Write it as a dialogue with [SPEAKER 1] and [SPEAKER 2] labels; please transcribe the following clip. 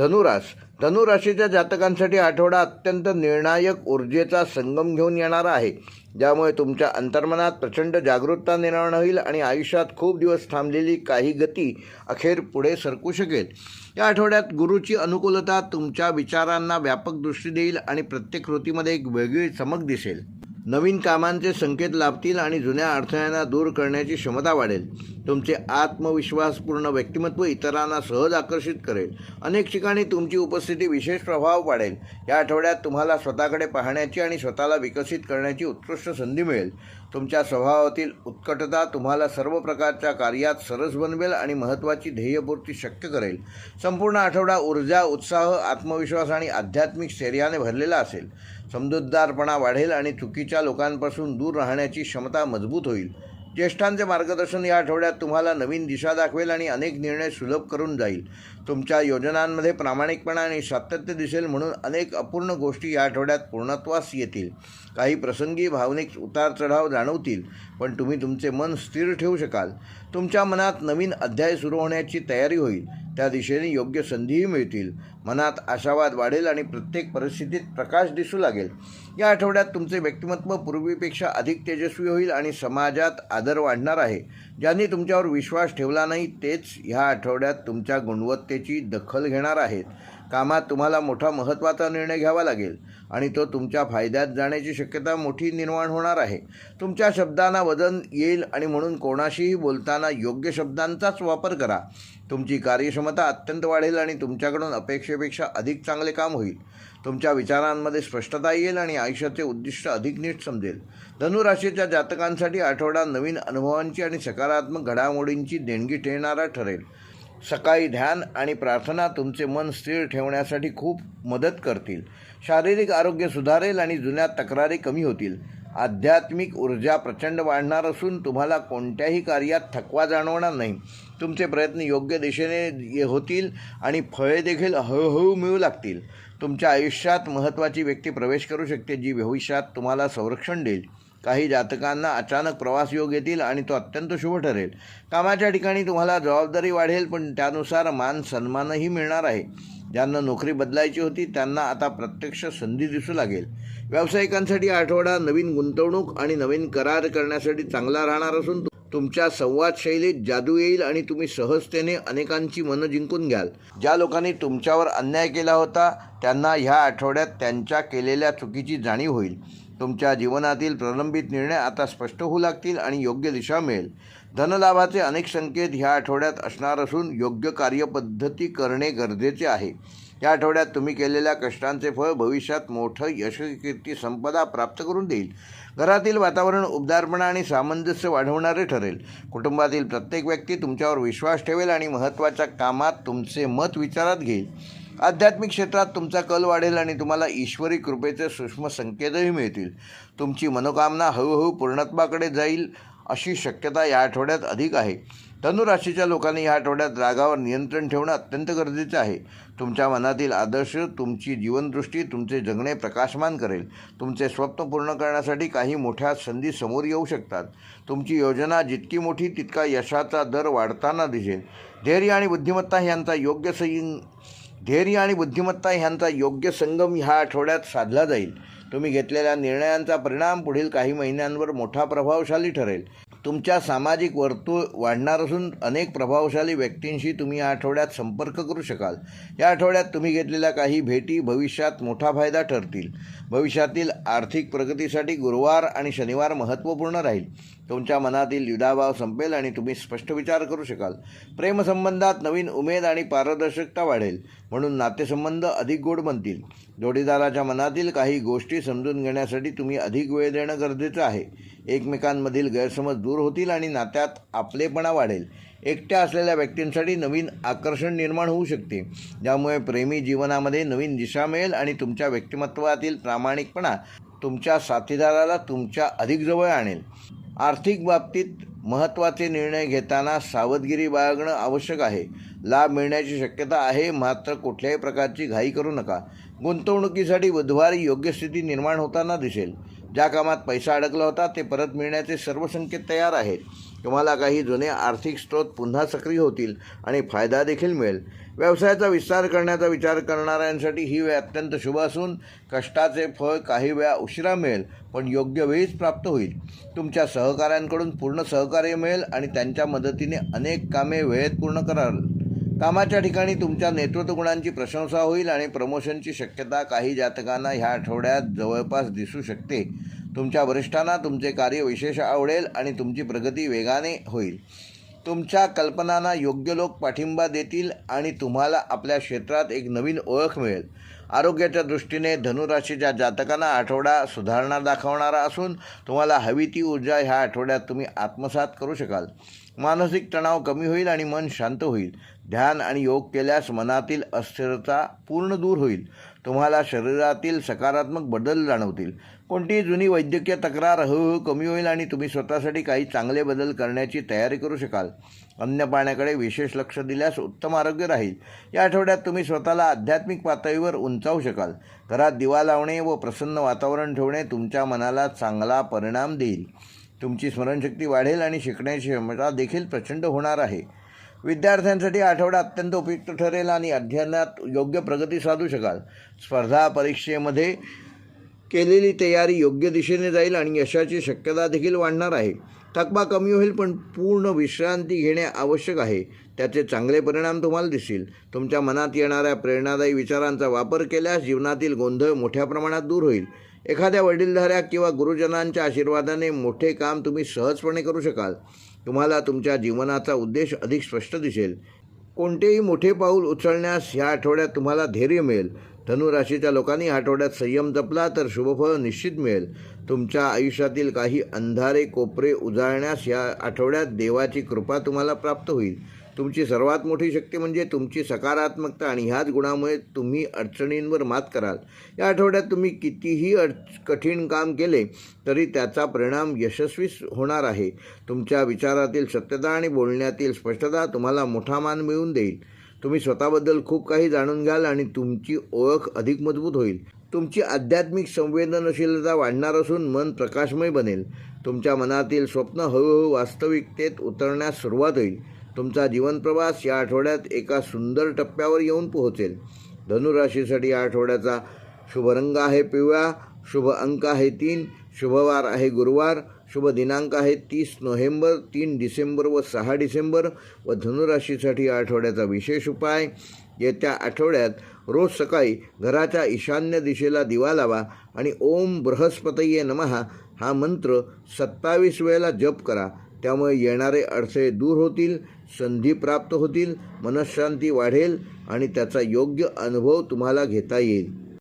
[SPEAKER 1] धनुरास धनुराशीच्या जातकांसाठी आठवडा अत्यंत निर्णायक ऊर्जेचा संगम घेऊन येणारा आहे. ज्यामुळे तुमच्या अंतर्मनात प्रचंड जागरूकता निर्माण होईल आणि आयुष्यात खूप दिवस थांबलेली काही गती अखेर पुढे सरकू शकेल. या आठवड्यात गुरुची अनुकूलता तुमच्या विचारांना व्यापक दृष्टी देईल आणि प्रत्येक कृतीमध्ये एक वेगळी चमक दिसेल. नवीन कामांचे संकेत लाभतील आणि जुन्या अडथळ्यांना दूर करण्याची क्षमता वाढेल. तुमचे आत्मविश्वासपूर्ण व्यक्तिमत्व इतरांना सहज आकर्षित करेल. अनेक ठिकाणी तुमची उपस्थिती विशेष प्रभाव पाडेल. या आठवड्यात तुम्हाला स्वतःकडे पाहण्याची आणि स्वतःला विकसित करण्याची उत्कृष्ट संधी मिळेल. तुमच्या स्वभावातील उत्कटता तुम्हाला सर्व प्रकारच्या कार्यात सरस बनवेल आणि महत्त्वाची ध्येयपूर्ती शक्य करेल. संपूर्ण आठवडा ऊर्जा उत्साह आत्मविश्वास आणि आध्यात्मिक स्थैर्याने भरलेला असेल. समजूतदारपणा वाढेल आणि चुकीच्या लोकांपासून दूर राहण्याची क्षमता मजबूत होईल. ज्येष्ठांचे मार्गदर्शन या आठवड्यात तुम्हाला नवीन दिशा दाखवेल आणि अनेक निर्णय सुलभ करून जाईल. तुमच्या योजनांमध्ये प्रामाणिकपणा आणि सातत्य दिसेल म्हणून अनेक अपूर्ण गोष्टी या आठवड्यात पूर्णत्वास येतील. काही प्रसंगी भावनिक उतार चढाव जाणवतील पण तुम्ही तुमचे मन स्थिर ठेवू शकाल. तुमच्या मनात नवीन अध्याय सुरू होण्याची तयारी होईल. त्या दिशेने योग्य संधीही मिळतील. मनात आशावाद वाढेल आणि प्रत्येक परिस्थितीत प्रकाश दिसू लागेल. या आठवड्यात तुमचे व्यक्तिमत्व पूर्वीपेक्षा अधिक तेजस्वी होईल आणि समाजात आदर वाढणार आहे. ज्यांनी तुमच्यावर विश्वास ठेवला नाही तेच ह्या आठवड्यात तुमच्या गुणवत्तेची दखल घेणार आहेत. कामात तुम्हाला मोठा महत्त्वाचा निर्णय घ्यावा लागेल. आणि तो तुमच्या फायद्यात जाण्याची शक्यता मोठी निर्माण होणार आहे. तुमच्या शब्दांना वजन येईल आणि म्हणून कोणाशीही बोलताना योग्य शब्दांचाच वापर करा. तुमची कार्यक्षमता अत्यंत वाढेल आणि तुमच्याकडून अपेक्षेपेक्षा अधिक चांगले काम होईल. तुमच्या विचारांमध्ये स्पष्टता येईल आणि आयुष्याचे उद्दिष्ट अधिक नीट समजेल. धनुराशीच्या जातकांसाठी आठवडा नवीन अनुभवांची आणि सकारात्मक घडामोडींची देणगी ठेवणारा ठरेल. सकाळी ध्यान आणि प्रार्थना तुमचे मन स्थिर ठेवण्यासाठी खूप मदत करतील. शारीरिक आरोग्य सुधारेल आणि जुन्या तक्रारी कमी होतील. आध्यात्मिक ऊर्जा प्रचंड वाढणार असून तुम्हाला कोणत्याही कार्यात थकवा जाणवणार नाही. तुमचे प्रयत्न योग्य दिशेने ये- होतील आणि फळे देखील हळूहळू मिळू लागतील. तुमच्या आयुष्यात महत्त्वाची व्यक्ती प्रवेश करू शकते जी भविष्यात तुम्हाला संरक्षण देईल. काही जातकांना अचानक प्रवास योग येतील आणि तो अत्यंत शुभ ठरेल. कामाच्या ठिकाणी तुम्हाला जबाबदारी वाढेल पण त्यानुसार मान सन्मानही मिळणार आहे. ज्यांना नोकरी बदलायची होती त्यांना आता प्रत्यक्ष संधी दिसू लागेल. व्यावसायिकांसाठी आठवडा नवीन गुंतवणूक आणि नवीन करार करण्यासाठी चांगला राहणार असून तुमच्या संवाद शैलीत जादू येईल आणि तुम्ही सहजतेने अनेकांची मनं जिंकून घ्याल. ज्या लोकांनी तुमच्यावर अन्याय केला होता त्यांना ह्या आठवड्यात त्यांच्या केलेल्या चुकीची जाणीव होईल. तुमच्या जीवनातील प्रलंबित निर्णय आता स्पष्ट होऊ लागतील आणि योग्य दिशा मिळेल. धनलाभाचे अनेक संकेत ह्या आठवड्यात असणार असून योग्य कार्यपद्धती करणे गरजेचे आहे. या आठवड्यात तुम्ही केलेल्या कष्टांचे फळ भविष्यात मोठं यशकीर्ती संपदा प्राप्त करून देईल. घरातील वातावरण उबदारपणा आणि सामंजस्य वाढवणारे ठरेल. कुटुंबातील प्रत्येक व्यक्ती तुमच्यावर विश्वास ठेवेल आणि महत्त्वाच्या कामात तुमचे मत विचारात घेईल. आध्यात्मिक क्षेत्रात तुमचा कल वाढेल आणि तुम्हाला ईश्वरी कृपेचे सूक्ष्म संकेतही मिळतील. तुमची मनोकामना हळूहळू पूर्णत्वाकडे जाईल अशी शक्यता या आठवड्यात अधिक आहे. धनुराशीच्या लोकांनी या आठवड्यात रागावर नियंत्रण ठेवणं अत्यंत गरजेचं आहे. तुमच्या मनातील आदर्श तुमची जीवनदृष्टी तुमचे जगणे प्रकाशमान करेल. तुमचे स्वप्न पूर्ण करण्यासाठी काही मोठ्या संधी समोर येऊ शकतात. तुमची योजना जितकी मोठी तितका यशाचा दर वाढताना दिसेल. धैर्य आणि बुद्धिमत्ता यांचा योग्य संग धैर्य आणि बुद्धिमत्ता ह्यांचा योग्य संगम ह्या आठवड्यात साधला जाईल. तुम्ही घेतलेल्या निर्णयांचा परिणाम पुढील काही महिन्यांवर मोठा प्रभावशाली ठरेल. तुमच्या सामाजिक वर्तुळ वाढणार असून अनेक प्रभावशाली व्यक्तींशी तुम्ही या आठवड्यात संपर्क करू शकाल. या आठवड्यात तुम्ही घेतलेल्या काही भेटी भविष्यात मोठा फायदा ठरतील. भविष्यातील आर्थिक प्रगतीसाठी गुरुवार आणि शनिवार महत्त्वपूर्ण राहील. तुमच्या मनातील युधाभाव संपेल आणि तुम्ही स्पष्ट विचार करू शकाल. प्रेमसंबंधात नवीन उमेद आणि पारदर्शकता वाढेल म्हणून नातेसंबंध अधिक गोड बनतील. जोडीदाराच्या मनातील काही गोष्टी समजून घेण्यासाठी तुम्ही अधिक वेळ देणं गरजेचं आहे. एकमेकांमधील गैरसमज दूर होतील आणि नात्यात आपलेपणा वाढेल. एकट्या असलेल्या व्यक्तींसाठी नवीन आकर्षण निर्माण होऊ शकते. ज्यामुळे प्रेमी जीवनामध्ये नवीन दिशा मिळेल आणि तुमच्या व्यक्तिमत्वातील प्रामाणिकपणा तुमच्या साथीदाराला तुमच्या अधिक जवळ आणेल. आर्थिक बाबतीत महत्त्वाचे निर्णय घेताना सावधगिरी बाळगणं आवश्यक आहे. लाभ मिळण्याची शक्यता आहे मात्र कुठल्याही प्रकारची घाई करू नका. गुंतवणुकीसाठी बुधवारी योग्य स्थिती निर्माण होताना दिसेल. ज्या कामात पैसा अडकला होता ते परत मिळण्याचे सर्व संकेत तयार आहेत. तुम्हाला काही जुने आर्थिक स्रोत पुन्हा सक्रिय होतील आणि फायदा देखील मिळेल. व्यवसायाचा विस्तार करण्याचा विचार करणाऱ्यांसाठी ही वेळ अत्यंत शुभ असून कष्टाचे फळ काही वेळा उशिरा मिळेल पण योग्य वेळीच प्राप्त होईल. तुमच्या सहकाऱ्यांकडून पूर्ण सहकार्य मिळेल आणि त्यांच्या मदतीने अनेक कामे वेळेत पूर्ण कराल. कामाच्या ठिकाणी तुमच्या नेतृत्व गुणांची प्रशंसा होईल आणि प्रमोशनची शक्यता काही जातकांना ह्या आठवड्यात जवळपास दिसू शकते. तुमच्या वरिष्ठांना तुमचे कार्य विशेष आवडेल आणि तुमची प्रगती वेगाने होईल. तुमच्या कल्पनांना योग्य लोक पाठिंबा देतील आणि तुम्हाला आपल्या क्षेत्रात एक नवीन ओळख मिळेल. आरोग्याच्या दृष्टीने धनुराशीच्या जातकांना आठवडा सुधारणा दाखवणारा असून तुम्हाला हवी ती ऊर्जा ह्या आठवड्यात तुम्ही आत्मसात करू शकाल. मानसिक तणाव कमी होईल आणि मन शांत होईल. ध्यान आणि योग केल्यास मनातील अस्थिरता पूर्ण दूर होईल. तुम्हाला शरीरातील सकारात्मक बदल जाणवतील. कोणतीही जुनी वैद्यकीय तक्रार हळूहळू कमी होईल आणि तुम्ही स्वतःसाठी काही चांगले बदल करण्याची तयारी करू शकाल. अन्न पाण्याकडे विशेष लक्ष दिल्यास उत्तम आरोग्य राहील. या आठवड्यात तुम्ही स्वतःला आध्यात्मिक पातळीवर उंचावू शकाल. घरात दिवा लावणे व प्रसन्न वातावरण ठेवणे तुमच्या मनाला चांगला परिणाम देईल. तुमची स्मरणशक्ती वाढेल आणि शिकण्याची क्षमता देखील प्रचंड होणार आहे. विद्यार्थ्यांसाठी आठवडा अत्यंत उपयुक्त ठरेल आणि अध्ययनात योग्य प्रगती साधू शकाल. स्पर्धा परीक्षेमध्ये केलेली तयारी योग्य दिशेने जाईल आणि यशाची शक्यता देखील वाढणार आहे. थकवा कमी होईल पण पूर्ण विश्रांती घेणे आवश्यक आहे. त्याचे चांगले परिणाम तुम्हाला दिसतील. तुमच्या मनात येणाऱ्या प्रेरणादायी विचारांचा वापर केल्यास जीवनातील गोंधळ मोठ्या प्रमाणात दूर होईल. एखाद्या वडीलधाऱ्या किंवा गुरुजनांच्या आशीर्वादाने मोठे काम तुम्ही सहजपणे करू शकाल. तुम्हाला तुमच्या जीवनाचा उद्देश अधिक स्पष्ट दिसेल. कोणतेही मोठे पाऊल उचलण्यास ह्या आठवड्यात तुम्हाला धैर्य मिळेल. धनुराशीच्या लोकांनी ह्या आठवड्यात संयम जपला तर शुभफळ निश्चित मिळेल. तुमच्या आयुष्यातील काही अंधारे कोपरे उजाळण्यास या आठवड्यात देवाची कृपा तुम्हाला प्राप्त होईल. तुमची सर्वात मोठी शक्ती म्हणजे तुमची सकारात्मकता आणि ह्याच गुणामुळे तुम्ही अडचणींवर मात कराल. या आठवड्यात तुम्ही कितीही अड कठीण काम केले तरी त्याचा परिणाम यशस्वी होणार आहे. तुमच्या विचारातील सत्यता आणि बोलण्यातील स्पष्टता तुम्हाला मोठा मान मिळवून देईल. तुम्ही स्वतःबद्दल खूप काही जाणून घ्याल आणि तुमची ओळख अधिक मजबूत होईल. तुमची आध्यात्मिक संवेदनशीलता वाढणार असून मन प्रकाशमय बनेल. तुमच्या मनातील स्वप्न हळूहळू वास्तविकतेत उतरण्यास सुरुवात होईल. तुमचा जीवनप्रवास या आठवड्यात एका सुंदर टप्प्यावर येऊन पोहोचेल. धनुराशीसाठी या आठवड्याचा शुभरंग आहे पिवळा शुभ अंक आहे तीन शुभवार आहे गुरुवार शुभ दिनांक आहे तीस नोव्हेंबर तीन डिसेंबर व सहा डिसेंबर व धनुराशीसाठी या आठवड्याचा विशेष उपाय. येत्या आठवड्यात रोज सकाळी घराच्या ईशान्य दिशेला दिवा लावा आणि ओम बृहस्पतये नमः हा मंत्र सत्तावीस वेळेला जप करा. त्यामुळे येणारे अडथळे दूर होतील. संधी प्राप्त होतील मनःशांती वाढेल आणि त्याचा योग्य अनुभव तुम्हाला घेता येईल.